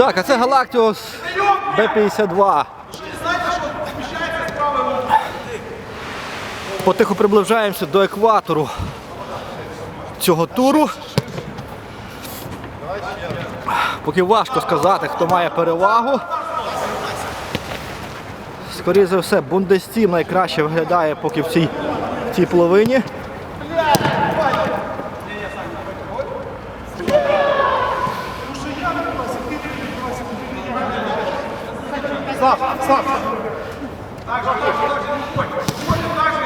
Так, а це Галактіос Б-52. Потихо приближаємося до екватору цього туру. Поки важко сказати, хто має перевагу. Скоріше за все, Бундестім найкраще виглядає поки в цій, в цій половині.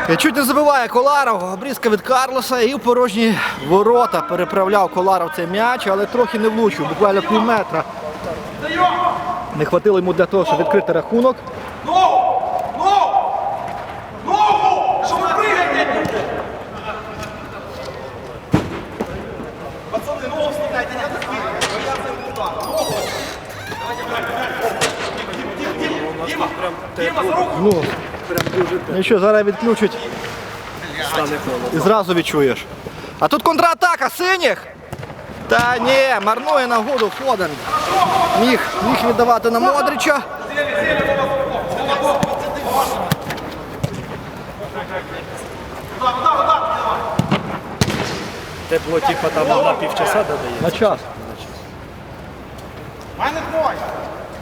І Чуть не забиває Коларов, обрізка від Карлоса і в порожні ворота переправляв Коларов цей м'яч, але трохи не влучив, буквально пів метра. Не хватило йому для того, щоб відкрити рахунок. Ногу! Ногу! Ногу! Що ви пригаєте? Пацани, ногу вставляйте, я так Я це удар. Ногу! Діма, Діма, за руку! Ну, нічого, зараз відключать і зразу відчуєш. А тут контратака синіх. Та ні, марнує нагоду Фоден. Міг, міг віддавати на Модрича. Це було типу там на півчаса додає. На час. Мене двоє!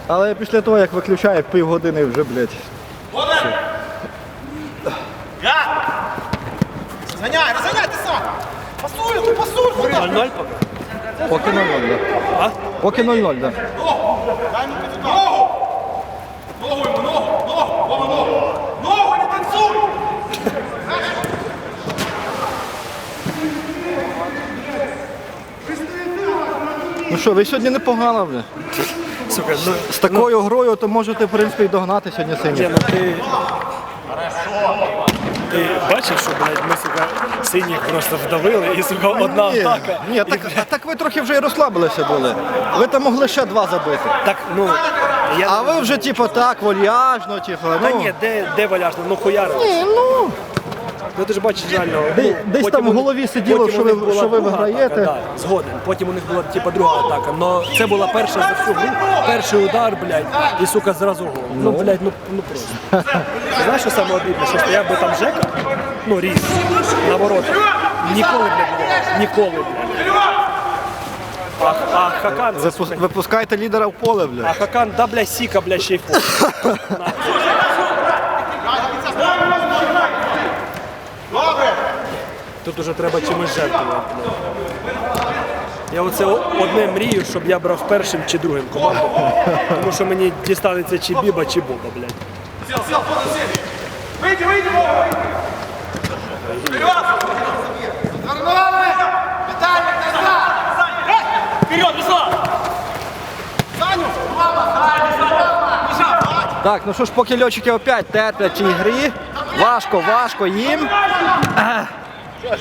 Але після того, як виключає півгодини вже, блядь. Я! Зганяй, розганяй ти сам! Пасуй, ти пасуй! куди? 0-0 поки. Поки 0-0, да. А? Поки 0-0, да. Дай йому капітан. Ногу! Ногу йому, ногу! Ногу! Вова, ногу! Ногу, не танцуй! Ну що, ви сьогодні непогано, бля. Сука, ну, З такою грою, то можете, в принципі, і догнати сьогодні ні, синіх. ну ти... Ти бачиш, що, блядь, ми, сука, синіх просто вдавили і, сука, одна Ні, атака. ні так, а так ви трохи вже і розслабилися були. Ви там могли ще два забити. Так, ну, я... А ви вже, типу, так, вольяжно, типу, Та ну. ні, де, де валяшно, ну хуяри. Ні, ну. Ну ти ж бачиш реально. Де- ну, десь потім там в голові сиділо, що ви- що ви виграєте. Атака, да, згоден. Потім у них була типа друга атака. Но це була перша за всю гру, перший удар, блядь, і сука зразу гол. Ну, блядь, ну, ну просто. Знаєш, що саме обідне? Що стояв би там Жека, ну ріс, на воротах. Ніколи, не грав. Ніколи, блядь. А, а Хакан, Випускайте лідера в поле, а. Хакан, да, бля, сіка, бля, ще й фу. Тут уже треба чимось жертвувати. бля. Я оце одне мрію, щоб я брав першим чи другим команду. Тому що мені дістанеться чи Біба, чи Боба, блядь. Сел, сел, понял, сели! Выйди, выйди, Вова, выйди! Вперед! Нормально! Виталик, назад! Вперед, Руслан! Саню! Так, ну що ж, поки льотчики опять терплять в цій грі. Важко, важко їм. Цели!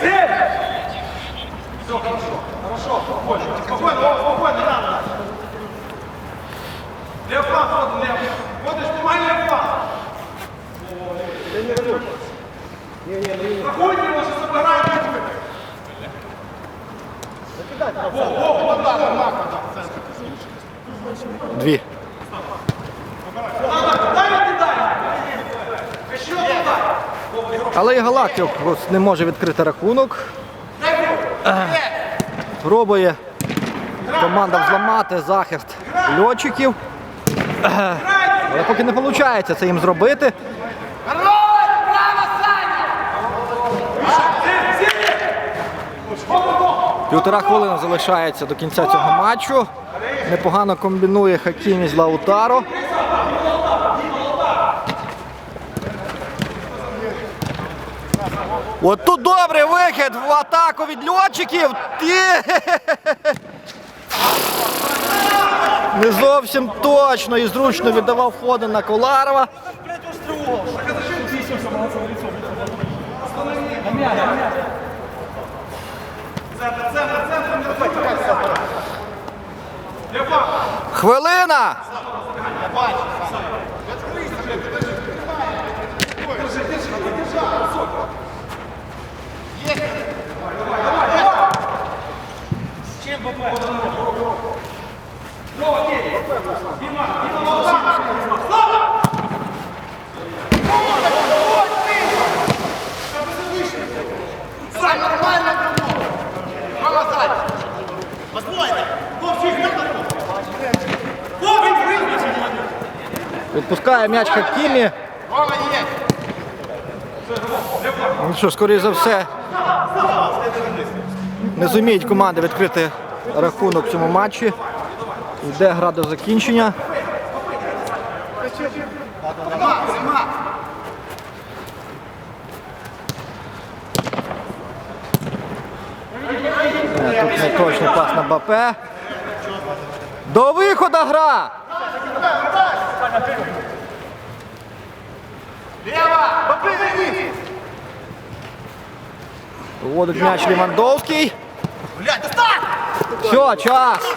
Цель! Все, хорошо. Хорошо, спокойно. Спокойно, спокойно, надо. Лев флаг, вот лев. Вот и снимай лев флаг. Я не говорю. Не, не, не. Проходи его, сейчас обыграем и будем. Закидать. Во, во, вот так, вот так. Две. Але і Галактик не може відкрити рахунок. Пробує команда взламати захист льотчиків. Але поки не виходить це їм зробити. Півтора хвилини залишається до кінця цього матчу. Непогано комбінує Хакімі з Лаутаро. От тут добрий вихід в атаку від льотчиків. Не зовсім точно і зручно віддавав ходи на Коларова. Хвилина! Відпускає м'яч Хакімі. Ну що, скоріше за все, не зуміють команди відкрити рахунок в цьому матчі. Йде гра до закінчення. Е, Тут неточний пас на Бапе. До виходу гра! Вводить м'яч Лівандовський. Все, час.